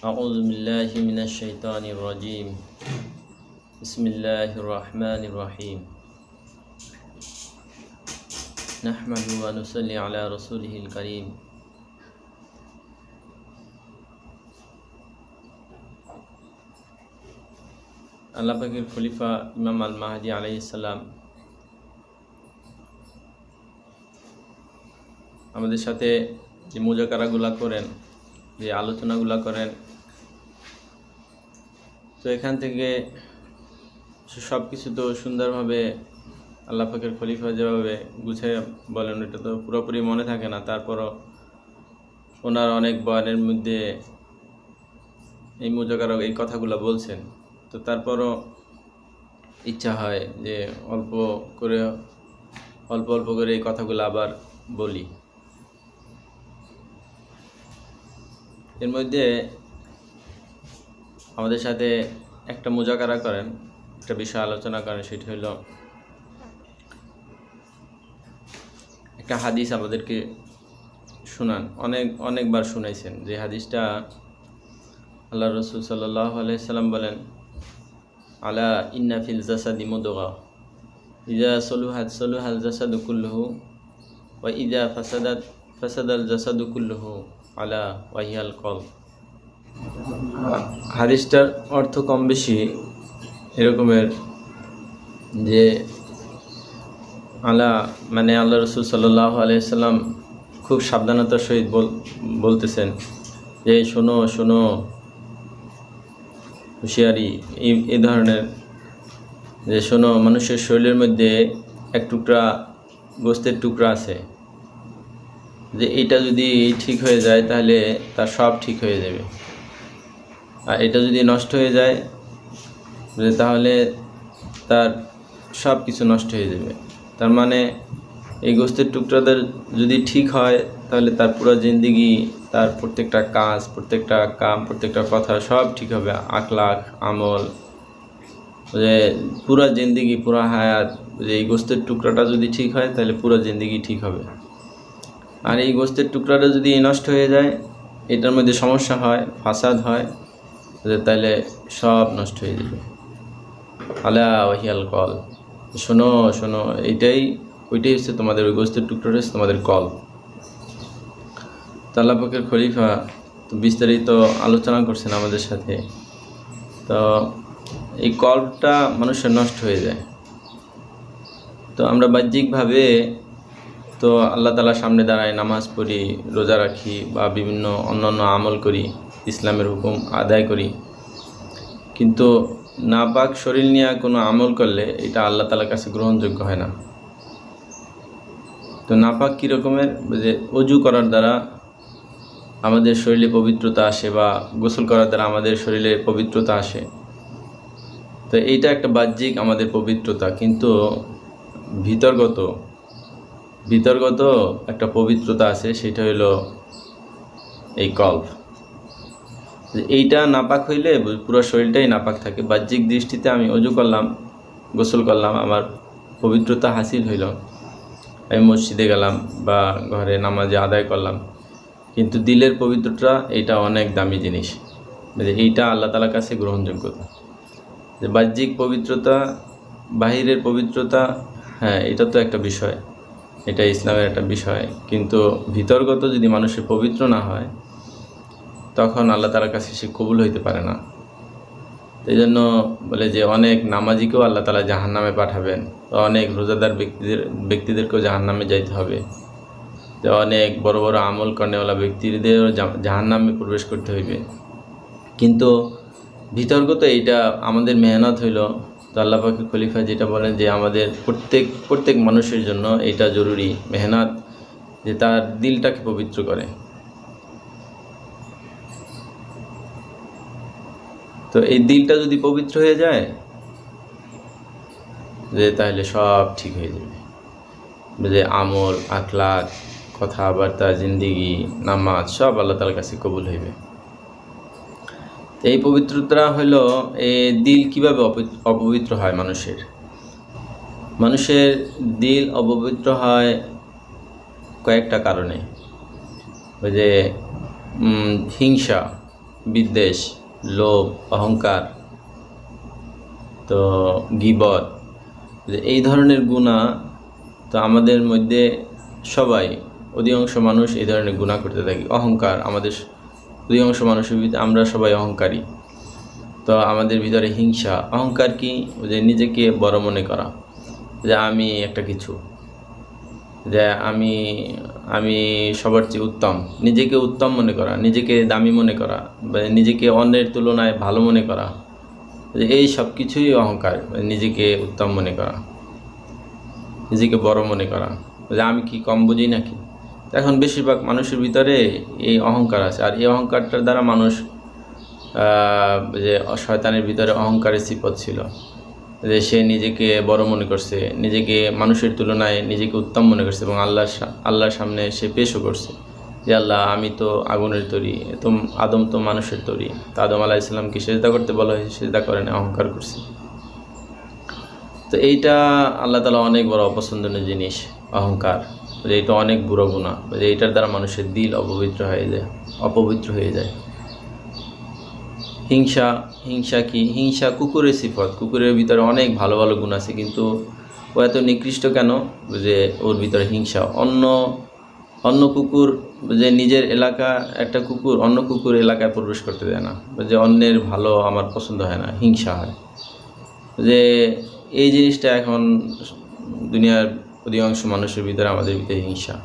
أعوذ بالله من الشيطان الرجيم بسم الله الرحمن الرحيم نحمد ونصلي على رسوله الكريم আল্লাহ পাকের খলিফা ইমাম আল মাহাদি আলাইসাল্লাম আমাদের সাথে যে মোজাকারাগুলা করেন যে আলোচনাগুলো করেন। তো এখান থেকে সব কিছু তো সুন্দরভাবে আল্লাহ পাকের খলিফা যেভাবে গুছিয়ে বলেন, এটা তো পুরোপুরি মনে থাকে না। তারপরও ওনার অনেক বয়ানের মধ্যে এই মোজাকারক এই কথাগুলো বলছেন। তো তারপরও ইচ্ছা হয় যে অল্প করে, অল্প অল্প করে এই কথাগুলো আবার বলি। এর মধ্যে আমাদের সাথে একটা মোজাকারা করেন, একটা বিষয় আলোচনা করেন, সেটি হলো একটা হাদিস আমাদেরকে শোনান। অনেক, অনেকবার শুনাইছেন। যে হাদিসটা আল্লাহ রসুল সাল্লাহ আলাইসাল্লাম বলেন, আলা ইন্না ফিল জাসাদি মুদগা। ইজা সলুহাত, সলুহাল জাসাদু কুল্লুহু, ওয়া ইজা ফাসাদাত, ফাসাদাল জাসাদু কুল্লুহু। আলা ওয়াহিয়াল কল হাদিসটার অর্থ কম বেশি এরকমের যে আলা মানে আল্লাহ রসুল সাল্লাহ আলাইসাল্লাম খুব সাবধানতার সহিত বল, বলতেছেন যে, শোনো শোনো, হুঁশিয়ারি। এই ধরনের যে, শোনো, মানুষের শরীরের মধ্যে এক টুকরা গোস্তের টুকরা আছে। যে এটা যদি ঠিক হয়ে যায় তাহলে তার সব ঠিক হয়ে যাবে। আর এটা যদি নষ্ট হয়ে যায় তাহলে তার সব কিছু নষ্ট হয়ে যাবে। তার মানে এই গোস্তের টুকরাদের যদি ঠিক হয়, তাহলে তার পুরো জিন্দিগি, তার প্রত্যেকটা কাজ, প্রত্যেকটা কাম, প্রত্যেকটা কথা সব ঠিক হবে। আখলাখ, আমল, যে পুরা জিন্দিগি, পুরা হায়াত, যে এই গোস্তের টুকরাটা যদি ঠিক হয়, তাহলে পুরো জিন্দিগি ঠিক হবে। আর এই গোস্তের টুকরাটা যদি নষ্ট হয়ে যায়, এটার মধ্যে সমস্যা হয়, ফাসাদ হয় তাহলে সব নষ্ট হয়ে যাবে। আলা ওহিয়াল কল। শোনো শোনো এইটাই ওইটাই হচ্ছে তোমাদের ওই গোস্তের টুকরোটা হচ্ছে তোমাদের কল। তাল্লাপাকের খলিফা তো বিস্তারিত আলোচনা করছেন আমাদের সাথে। তো এই কলটা মানুষের নষ্ট হয়ে যায়। তো আমরা বাহ্যিকভাবে তো আল্লাহ তালার সামনে দাঁড়ায় নামাজ পড়ি, রোজা রাখি বা বিভিন্ন অন্যান্য আমল করি, ইসলামের হুকুম আদায় করি। কিন্তু নাপাক শরীর নিয়ে কোনো আমল করলে এটা আল্লাহ তালার কাছে গ্রহণযোগ্য হয় না। তো নাপাক কী রকমের? যে অজু করার দ্বারা আমাদের শরীরে পবিত্রতা আসে বা গোসল করার দ্বারা আমাদের শরীরে পবিত্রতা আসে। তো এইটা একটা বাহ্যিক আমাদের পবিত্রতা, কিন্তু ভিতরগত ভিতরগত একটা পবিত্রতা আছে, সেটা হলো এই কল্প। এইটা নাপাক হইলে পুরো শরীরটাই নাপাক থাকে। বাহ্যিক দৃষ্টিতে আমি অজু করলাম, গোসল করলাম, আমার পবিত্রতা হাসিল হইল। আমি মসজিদে গেলাম বা ঘরে নামাজে আদায় করলাম। কিন্তু দিলের পবিত্রতা এটা অনেক দামি জিনিস। যে এইটা আল্লাহ তালার কাছে গ্রহণযোগ্যতা যে বাহ্যিক পবিত্রতা, বাহিরের পবিত্রতা হ্যাঁ এটা তো একটা বিষয়। এটা ইসলামের একটা বিষয়। কিন্তু ভিতরগত যদি মানুষের পবিত্র না হয়, তখন আল্লাহ তালার কাছে সে কবুল হইতে পারে না। এই জন্য বলে যে অনেক নামাজিকেও আল্লাহ তালা জাহান নামে পাঠাবেন অনেক রোজাদার ব্যক্তিদের, ব্যক্তিদেরকেও জাহান নামে যাইতে হবে। অনেক বড় বড় আমল করেওয়ালা ব্যক্তিদেরও জাহান নামে প্রবেশ করতে হইবে। কিন্তু ভিতর্গত এইটা আমাদের মেহনত হইল তো আল্লাহ পাকে খলিফা যেটা বলেন যে আমাদের প্রত্যেক প্রত্যেক মানুষের জন্য এটা জরুরি, মেহনত, যে তার দিলটাকে পবিত্র করে। তো এই দিলটা যদি পবিত্র হয়ে যায়, যে তাহলে সব ঠিক হয়ে যাবে। যে আমল আখলাক কথাবার্তা, জিন্দিগি, নামাজ, সব আল্লাহ তালার কাছে কবুল হইবে। এই পবিত্রতা হলো এই দিল কীভাবে অপবিত্র হয় মানুষের? মানুষের দিল অপবিত্র হয় কয়েকটা কারণে। ওই যে হিংসা, বিদ্বেষ, লোভ, অহংকার, তো গিবত এই ধরনের গুণা তো আমাদের মধ্যে সবাই, অধিকাংশ মানুষ এই ধরনের গুণা করতে থাকি। অহংকার আমাদের অধিকাংশ মানুষের ভিতরে আমরা সবাই অহংকারী। তো আমাদের ভিতরে হিংসা, অহংকার কি? যে নিজেকে বড় মনে করা, যে আমি একটা কিছু, যে আমি আমি সবার চেয়ে উত্তম, নিজেকে উত্তম মনে করা, নিজেকে দামি মনে করা, বা নিজেকে অন্যের তুলনায় ভালো মনে করা, যে এই সব কিছুই অহংকার, নিজেকে উত্তম মনে করা, নিজেকে বড় মনে করা, যে আমি কি কম বুঝি নাকি? এখন বেশিরভাগ মানুষের ভিতরে এই অহংকার আছে। আর এই অহংকারটার দ্বারা মানুষ যে শয়তানের ভিতরে অহংকারের সিপত ছিল, যে সে নিজেকে বড় মনে করছে, নিজেকে মানুষের তুলনায় নিজেকে উত্তম মনে করছে এবং আল্লাহ আল্লাহর সামনে সে পেশও করছে। যে আল্লাহ, আমি তো আগুনের তৈরি তো আদম তো মানুষের তৈরি। তা আদম আলাহ ইসলামকে সেজদা করতে বলা হয়েছে, সেজদা করেন অহংকার করছে। তো এইটা আল্লাহ তালা অনেক বড় অপছন্দনীয় জিনিস, অহংকার। যে এটা অনেক বুড়ো গুণা যে এইটার দ্বারা মানুষের দিল অপবিত্র হয়ে যায়, অপবিত্র হয়ে যায়। হিংসা হিংসা কি? হিংসা কুকুরের সিফত। কুকুরের ভিতরে অনেক ভালো ভালো গুণ আছে, কিন্তু ও এত নিকৃষ্ট কেন? যে ওর ভিতরে হিংসা। অন্য অন্য কুকুর, যে নিজের এলাকা, একটা কুকুর অন্য কুকুর এলাকায় প্রবেশ করতে দেয় না। যে অন্যের ভালো, আমার পছন্দ হয় না, হিংসা হয়। যে এই জিনিসটা এখন দুনিয়ার অধিকাংশ মানুষের ভিতরে আমাদের ভিতরে হিংসা।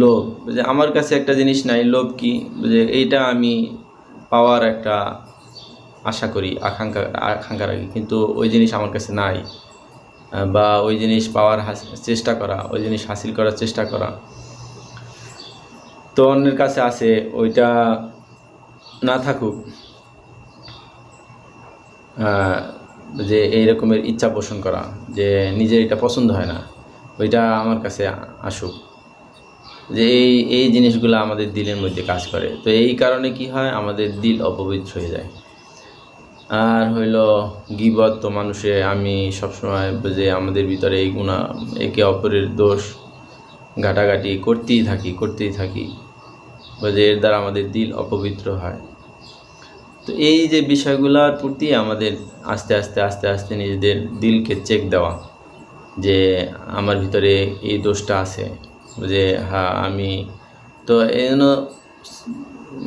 লোভ, যে আমার কাছে একটা জিনিস নাই, লোভ কি? যে এইটা আমি পাওয়ার একটা আশা করি, আকাঙ্ক্ষা আকাঙ্ক্ষা রাখি, কিন্তু ওই জিনিস আমার কাছে নাই। বা ওই জিনিস পাওয়ার চেষ্টা করা, ওই জিনিস হাসিল করার চেষ্টা করা। তো অন্যের কাছে আছে, ওইটা না থাকুক। যে এই রকমের ইচ্ছা পোষণ করা, যে নিজের এটা পছন্দ হয় না, ওইটা আমার কাছে আসুক। যে এই এই জিনিসগুলো আমাদের দিলের মধ্যে কাজ করে। তো এই কারণে কি হয়? আমাদের দিল অপবিত্র হয়ে যায়। আর হইল গিবত, তো মানুষে, আমি সবসময় যে আমাদের ভিতরে এই গুণা, একে অপরের দোষ ঘাটাঘাটি করতেই থাকি করতেই থাকি। বা যে এর দ্বারা আমাদের দিল অপবিত্র হয়। তো এই যে বিষয়গুলোর প্রতি আমাদের আস্তে আস্তে আস্তে আস্তে নিজেদের দিলকে চেক দেওয়া, যে আমার ভিতরে এই দোষটা আছে, যে হ্যাঁ আমি, তো এই জন্য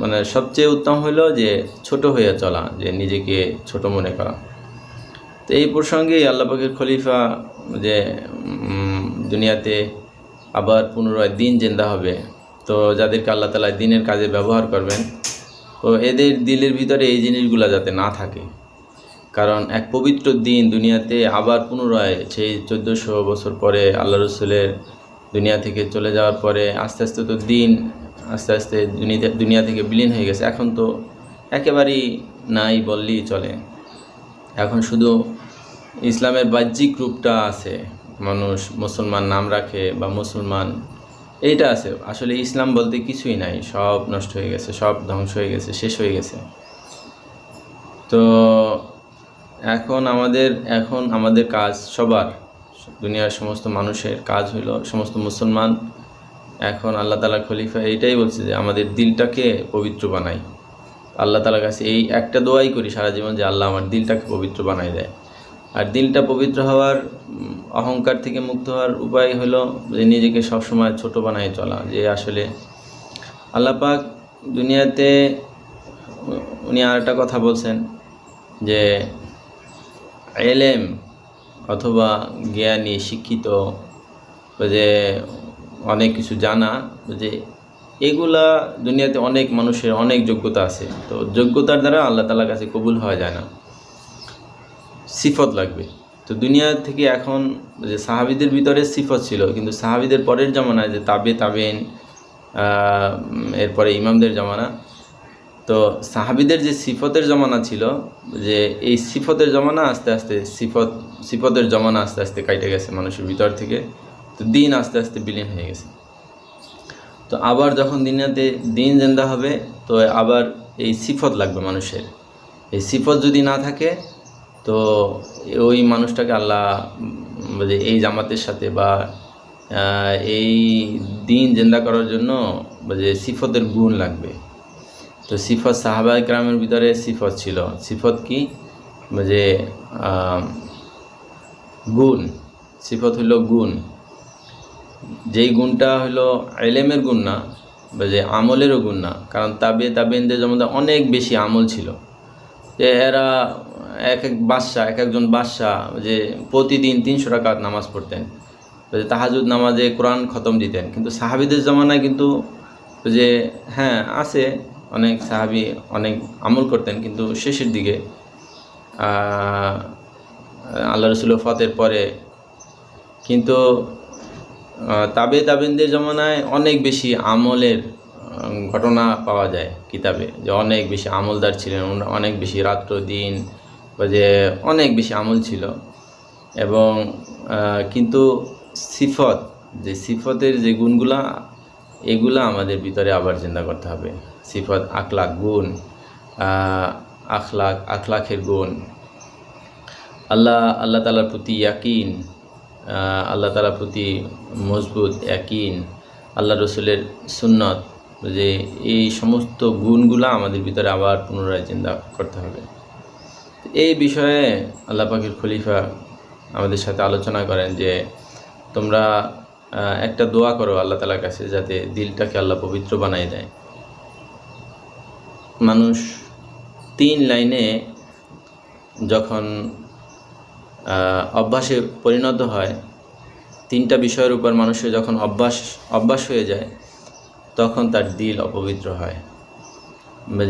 মানে সবচেয়ে উত্তম হলো যে ছোট হয়ে চলা, যে নিজেকে ছোট মনে করা। তো এই প্রসঙ্গেই আল্লাপাকের খলিফা, যে দুনিয়াতে আবার পুনরায় দিন জেন্দা হবে। তো যাদেরকে আল্লাহ তালা দিনের কাজে ব্যবহার করবেন তো এদের দিলের ভিতরে এই জিনিসগুলো যাতে না থাকে। কারণ এক পবিত্র দিন দুনিয়াতে আবার পুনরায় সেই চোদ্দোশো বছর পরে আল্লাহ রসুলের দুনিয়া থেকে চলে যাওয়ার পরে আস্তে আস্তে তো দিন, আস্তে আস্তে দুনিয়া দুনিয়া থেকে বিলীন হয়ে গেছে। এখন তো একেবারেই নাই বললেই চলে। এখন শুধু ইসলামের বাহ্যিক রূপটা আছে। মানুষ মুসলমান নাম রাখে বা মুসলমান এইটা আছে। আসলে ইসলাম বলতে কিছুই নাই। সব নষ্ট হয়ে গেছে, সব ধ্বংস হয়ে গেছে, শেষ হয়ে গেছে। তো এখন আমাদের এখন আমাদের কাজ সবার, দুনিয়ার সমস্ত মানুষের কাজ হইল সমস্ত মুসলমান। এখন আল্লাহ তালা খলিফা এইটাই বলছে যে, আমাদের দিলটাকে পবিত্র বানাই। আল্লাহ তালার কাছে এই একটা দোয়াই করি সারা জীবন যে, আল্লাহ আমার দিলটাকে পবিত্র বানাই দেয়। আর দিলটা পবিত্র হওয়ার অহংকার থেকে মুক্ত হওয়ার উপায় হলো যে নিজেকে সবসময় ছোট বানায় চলা, যে আসলে আল্লাহ পাক দুনিয়াতে, উনি আর একটা কথা বলছেন যে এলেম অথবা জ্ঞানী, শিক্ষিত যে অনেক কিছু জানা যে এগুলা দুনিয়াতে অনেক মানুষের অনেক যোগ্যতা আছে। তো যোগ্যতার দ্বারা আল্লাহ তালার কাছে কবুল হওয়া যায় না। সিফত লাগবে। তো দুনিয়া থেকে এখন যে সাহাবিদের ভিতরে সিফত ছিল, কিন্তু সাহাবিদের পরের জমানায় যে তাবে তাবেন এরপরে ইমামদের জমানা, তো সাহাবিদের যে সিফতের জমানা ছিল, যে এই সিফতের জমানা আস্তে আস্তে সিফত, সিফতের জমানা আস্তে আস্তে কাটে গেছে মানুষের ভিতর থেকে, তো দিন আস্তে আস্তে বিলীন হয়ে গেছে। তো আবার যখন দিনাতে দিন জেন্দা হবে, তো আবার এই সিফত লাগবে মানুষের। এই সিফত যদি না থাকে তো ওই মানুষটাকে আল্লাহ এই জামাতের সাথে বা এই দিন জেন্দা করার জন্য যে সিফতের গুণ লাগবে। তো সিফত সাহাবা গ্রামের ভিতরে সিফত ছিল। সিফত কি? যে গুণ। সিফত হইল গুণ। যেই গুণটা হলো এলেমের গুণ না যে আমলেরও গুণ না। কারণ তাবে তাবেনদের যেমন অনেক বেশি আমল ছিল। যে এরা এক এক বাদশাহ, এক একজন বাদশাহ যে প্রতিদিন তিনশো টাকা নামাজ পড়তেন। যে তাহাজুদ নামাজে কোরআন খতম দিতেন। কিন্তু সাহাবিদের জমানায় কিন্তু যে হ্যাঁ আছে অনেক সাহাবি অনেক আমল করতেন, কিন্তু শেষের দিকে আল্লাহ রসুল ফতের পরে কিন্তু তাবে তাবেনদের জমানায় অনেক বেশি আমলের ঘটনা পাওয়া যায় কিতাবে যে অনেক বেশি আমলদার ছিলেন অনেক বেশি রাত্র দিন বা যে অনেক বেশি আমল ছিল। এবং কিন্তু সিফত যে সিফতের যে গুণগুলা এগুলা আমাদের ভিতরে আবার চিন্তা করতে হবে। সিফত আখলাক গুণ আহ, আখলাক আখলাখের গুণ। আল্লাহ আল্লাহ তালার প্রতি ইয়াকিন আল্লাহ তালার প্রতি মজবুত ইয়াকিন। আল্লাহ রসুলের সুন্নত যে এই সমস্ত গুণগুলো আমাদের ভিতরে আবার পুনরায় চিন্তা করতে হবে। এই বিষয়ে আল্লাহ পাখির খলিফা আমাদের সাথে আলোচনা করেন যে তোমরা একটা দোয়া করো আল্লাহ তালার কাছে যাতে দিলটাকে আল্লাহ পবিত্র বানাই দেয়। মানুষ তিন লাইনে যখন অভ্যাসে পরিণত হয়, তিনটা বিষয়ের উপর মানুষের যখন অভ্যাস অভ্যাস হয়ে যায় তখন তার দিল অপবিত্র হয়।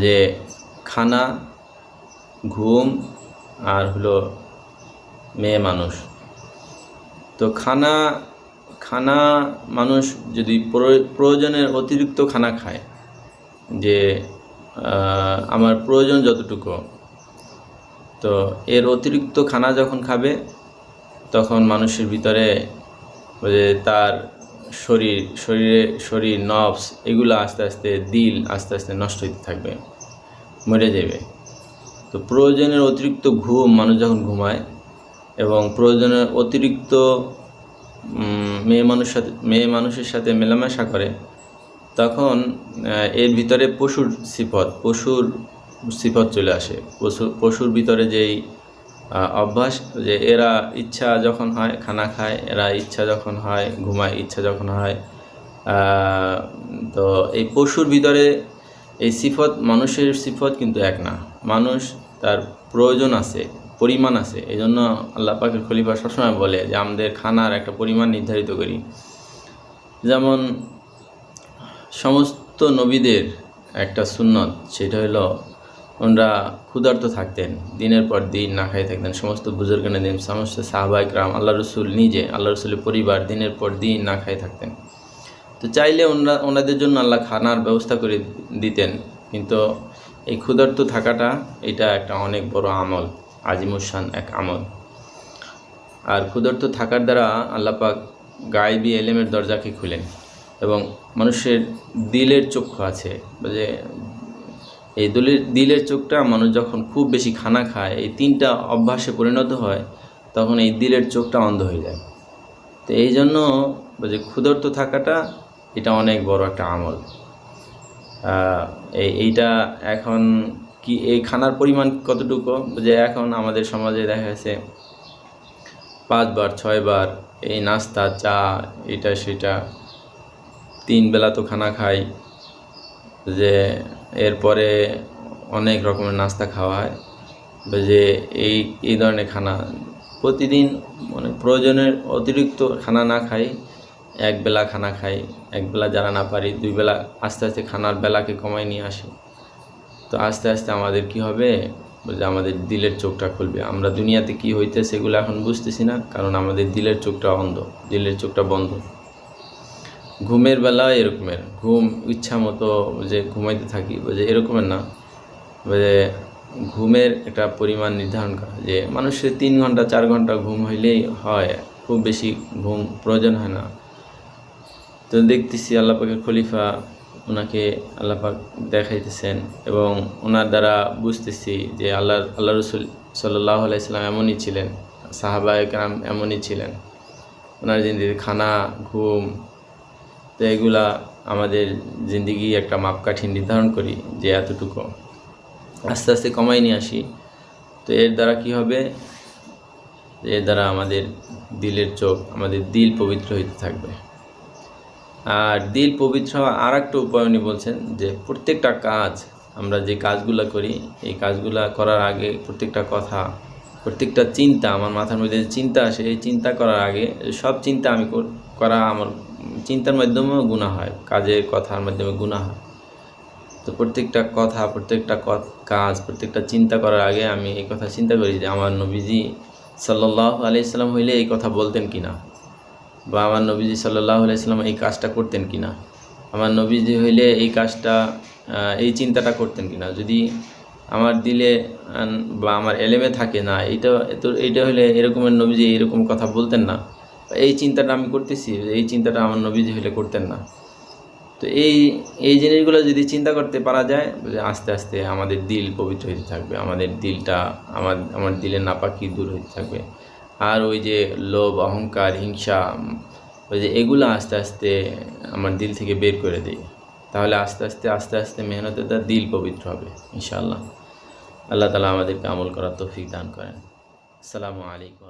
যে খানা, ঘুম আর হলো মেয়ে মানুষ। তো খানা খানা মানুষ যদি প্রয়- প্রয়োজনের অতিরিক্ত খানা খায়, যে আমার প্রয়োজন যতটুকু, তো এর অতিরিক্ত খানা যখন খাবে, তখন মানুষের ভিতরে তার শরীর, শরীরে, শরীর, নবস এগুলো আস্তে আস্তে দিল আস্তে আস্তে নষ্ট হতে থাকবে, মরে যাবে তো প্রয়োজনের অতিরিক্ত ঘুম, মানুষ যখন ঘুমায় এবং প্রয়োজনের অতিরিক্ত মেয়ে মানুষ সাথে, মেয়ে মানুষের সাথে মেলামেশা করে, তখন এর ভিতরে পশুর সিফত পশুর সিফত চলে আসে। পশু, পশুর ভিতরে যেই অভ্যাস যে এরা ইচ্ছা যখন হয়, খানা খায়, এরা ইচ্ছা যখন হয়, ঘুমায়, ইচ্ছা যখন হয়। তো এই পশুর ভিতরে এই সিফত, মানুষের সিফত কিন্তু এক না। মানুষ তার প্রয়োজন আছে, পরিমাণ আছে। এই জন্য আল্লাহ পাকের খলিফা সবসময় বলে যে, আমাদের খানার একটা পরিমাণ নির্ধারিত করি। যেমন সমস্ত নবীদের একটা সুন্নত, সেটা হলো ওনারা ক্ষুধার্ত থাকতেন, দিনের পর দিন না খাই থাকতেন। সমস্ত বুজুর্গানের দিন সমস্ত সাহবাইক রাম আল্লাহ রসুল নিজে, আল্লাহ রসুলের পরিবার দিনের পর দিন না খাই থাকতেন। তো চাইলে ওনারা, ওনাদের জন্য আল্লাহ খানার ব্যবস্থা করে দিতেন, কিন্তু এই ক্ষুধার্ত থাকাটা, এটা একটা অনেক বড় আমল, আজিমুসান এক আমল। আর ক্ষুধার্ত থাকার দ্বারা আল্লাপাক গায়েবী এলেমের দরজাকে খুলেন এবং মানুষের দিলের চক্ষু আছে, যে এই দিলের দিলের চোখটা মানুষ যখন খুব বেশি খানা খায়, এই তিনটা অভ্যাসে পরিণত হয়, তখন এই দিলের চোখটা অন্ধ হয়ে যায়। তো এই জন্য যে ক্ষুধার্ত থাকাটা এটা অনেক বড় একটা আমল। এই, এইটা এখন কি, এই খানার পরিমাণ কতটুকু? যে এখন আমাদের সমাজে দেখা গেছে, পাঁচবার, ছয়বার এই নাস্তা, চা, এটা, সেটা, তিন বেলা তো খানা খাই, যে এরপরে অনেক রকমের নাস্তা খাওয়া হয় যে এই এই ধরনের খানা প্রতিদিন মানে প্রয়োজনের অতিরিক্ত খানা না খাই এক বেলা খানা খাই। এক বেলা যারা না পারি দুই বেলা আস্তে আস্তে খানার বেলাকে কমাই নিয়ে আসি। তো আস্তে আস্তে আমাদের কি হবে? যে আমাদের দিলের চোখটা খুলবে। আমরা দুনিয়াতে কি হইতে সেগুলো এখন বুঝতেছি না, কারণ আমাদের দিলের চোখটা অন্ধ। দিলের চোখটা বন্ধ। ঘুমের বেলা এরকমের। ঘুম ইচ্ছা মতো যে ঘুমাইতে থাকি, যে এরকমের না, যে ঘুমের একটা পরিমাণ নির্ধারণ করা, যে মানুষের তিন ঘণ্টা, চার ঘণ্টা ঘুম হইলেই হয়, খুব বেশি ঘুম প্রয়োজন হয় না। তো দেখতেছি আল্লাপাকের খলিফা ওনাকে আল্লাপাক দেখাইতেছেন এবং ওনার দ্বারা বুঝতেছি যে আল্লাহ আল্লাহ রসুল সাল্লাহ আলাইসাল্লাম এমনই ছিলেন সাহাবা এমনই ছিলেন। ওনার জিন্দির খানা, ঘুম তো এগুলা আমাদের জিন্দিগি একটা মাপকাঠি নির্ধারণ করি যে এতটুকু। আস্তে আস্তে কমাই নিয়ে আসি। তো এর দ্বারা কি হবে? এর দ্বারা আমাদের দিলের চোখ, আমাদের দিল পবিত্র হইতে থাকবে। আর দিল পবিত্র হওয়া আর একটা উপায় উনি বলছেন যে প্রত্যেকটা কাজ আমরা যে কাজগুলো করি, এই কাজগুলো করার আগে প্রত্যেকটা কথা, প্রত্যেকটা চিন্তা, আমার মাথার মধ্যে চিন্তা আসে, এই চিন্তা করার আগে সব চিন্তা আমি করা আমার চিন্তার মাধ্যমেও গুণা হয়, কাজের কথার মাধ্যমে গুণা হয়। তো প্রত্যেকটা কথা, প্রত্যেকটা ক- কাজ, প্রত্যেকটা চিন্তা করার আগে আমি এই কথা চিন্তা করি যে আমার নবীজি সাল্লাহ আলাইসাল্লাম হইলে এই কথা বলতেন কি না বা আমার নবীজি সাল্লাহ আলাইসাল্লাম এই কাজটা করতেন কি না আমার নবীজি হইলে এই কাজটা এই চিন্তাটা করতেন কিনা? যদি আমার দিলে বা আমার এলেমে থাকে না, এইটা তো এইটা হলে এরকমের নবীজি এরকম কথা বলতেন না। এই চিন্তাটা আমি করতেছি, এই চিন্তাটা আমার নবীজি হলে করতেন না। তো এই এই জিনিসগুলো যদি চিন্তা করতে পারা যায় আস্তে আস্তে আমাদের দিল পবিত্র হতে থাকবে, আমাদের দিলটা, আমার আমার দিলের নাপাকি দূর হতে থাকবে। আর ওই যে লোভ, অহংকার, হিংসা, ওই যে এগুলো আস্তে আস্তে আমার দিল থেকে বের করে দিই তাহলে আস্তে আস্তে আস্তে আস্তে মেহনতে তার দিল পবিত্র হবে, ইনশাআল্লাহ। আল্লাহ তালা আমাদেরকে আমল করার তৌফিক দান করেন। আসসালামু আলাইকুম।